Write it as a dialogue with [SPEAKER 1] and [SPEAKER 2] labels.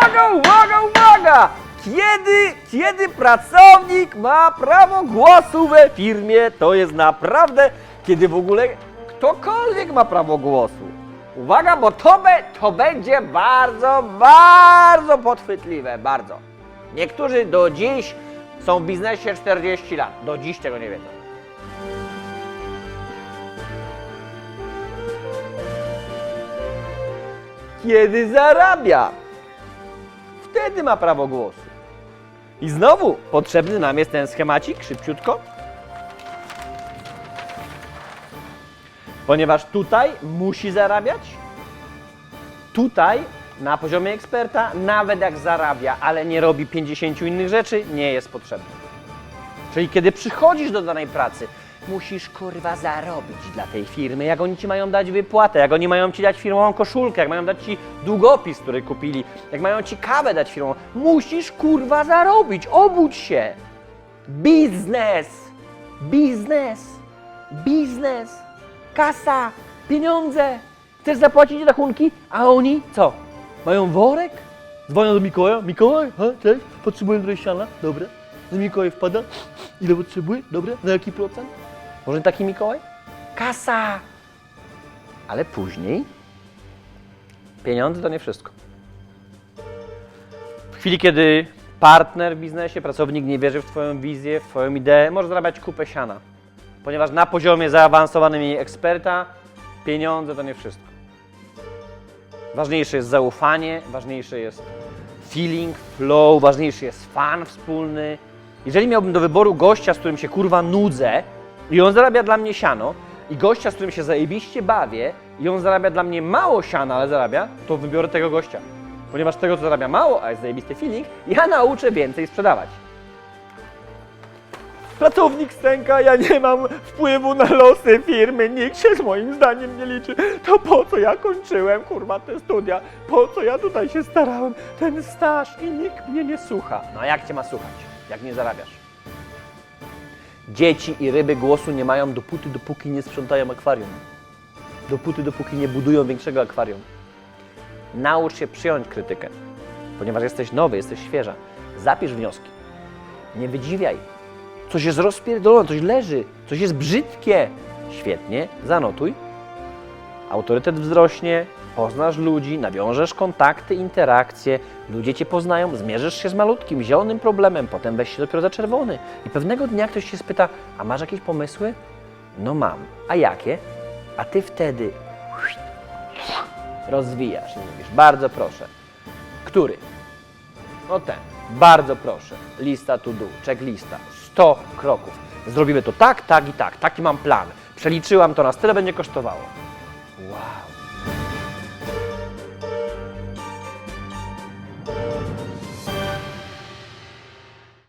[SPEAKER 1] Uwaga, uwaga, uwaga! Kiedy, kiedy pracownik ma prawo głosu we firmie, to jest naprawdę, kiedy w ogóle ktokolwiek ma prawo głosu. Uwaga, bo to, be, to będzie bardzo, bardzo podchwytliwe, bardzo. Niektórzy do dziś są w biznesie 40 lat, do dziś tego nie wiedzą. Kiedy zarabia, wtedy ma prawo głosu. I znowu potrzebny nam jest ten schemacik, szybciutko. Ponieważ tutaj musi zarabiać, tutaj na poziomie eksperta, nawet jak zarabia, ale nie robi 50 innych rzeczy, nie jest potrzebny. Czyli kiedy przychodzisz do danej pracy, musisz kurwa zarobić dla tej firmy, jak oni ci mają dać wypłatę, jak oni mają ci dać firmową koszulkę, jak mają dać ci długopis, który kupili, jak mają ci kawę dać firmą. Musisz kurwa zarobić, obudź się. Biznes, biznes, biznes, kasa, pieniądze. Chcesz zapłacić rachunki, a oni co? Mają worek? Dzwonią do Mikołaja. Mikołaj, ha, cześć, potrzebuję trochę siana. Dobra. Z Mikołaj wpada. Ile potrzebuje? Dobra. Na jaki procent? Może taki Mikołaj? Kasa! Ale później pieniądze to nie wszystko. W chwili, kiedy partner w biznesie, pracownik nie wierzy w Twoją wizję, w Twoją ideę, może zarabiać kupę siana. Ponieważ na poziomie zaawansowanym i eksperta pieniądze to nie wszystko. Ważniejsze jest zaufanie, ważniejsze jest feeling, flow, ważniejszy jest fan wspólny. Jeżeli miałbym do wyboru gościa, z którym się kurwa nudzę i on zarabia dla mnie siano, i gościa, z którym się zajebiście bawię i on zarabia dla mnie mało siana, ale zarabia, to wybiorę tego gościa. Ponieważ tego, co zarabia mało, a jest zajebisty feeling, ja nauczę więcej sprzedawać. Pracownik stęka, ja nie mam wpływu na losy firmy, nikt się z moim zdaniem nie liczy. To po co ja kończyłem, kurwa, te studia? Po co ja tutaj się starałem? Ten staż i nikt mnie nie słucha. No a jak cię ma słuchać, jak nie zarabiasz? Dzieci i ryby głosu nie mają dopóty, dopóki nie sprzątają akwarium. Dopóty, dopóki nie budują większego akwarium. Naucz się przyjąć krytykę, ponieważ jesteś nowy, jesteś świeża. Zapisz wnioski. Nie wydziwiaj. Coś jest rozpierdolone, coś leży, coś jest brzydkie. Świetnie, zanotuj. Autorytet wzrośnie, poznasz ludzi, nawiążesz kontakty, interakcje, ludzie cię poznają, zmierzysz się z malutkim, zielonym problemem, potem weź się dopiero za czerwony. I pewnego dnia ktoś się spyta, a masz jakieś pomysły? No mam. A jakie? A ty wtedy rozwijasz i mówisz, bardzo proszę. Który? No ten. Bardzo proszę. Lista to do, checklista. 100 kroków. Zrobimy to tak, tak i tak. Taki mam plan. Przeliczyłam to nas, tyle będzie kosztowało. Wow.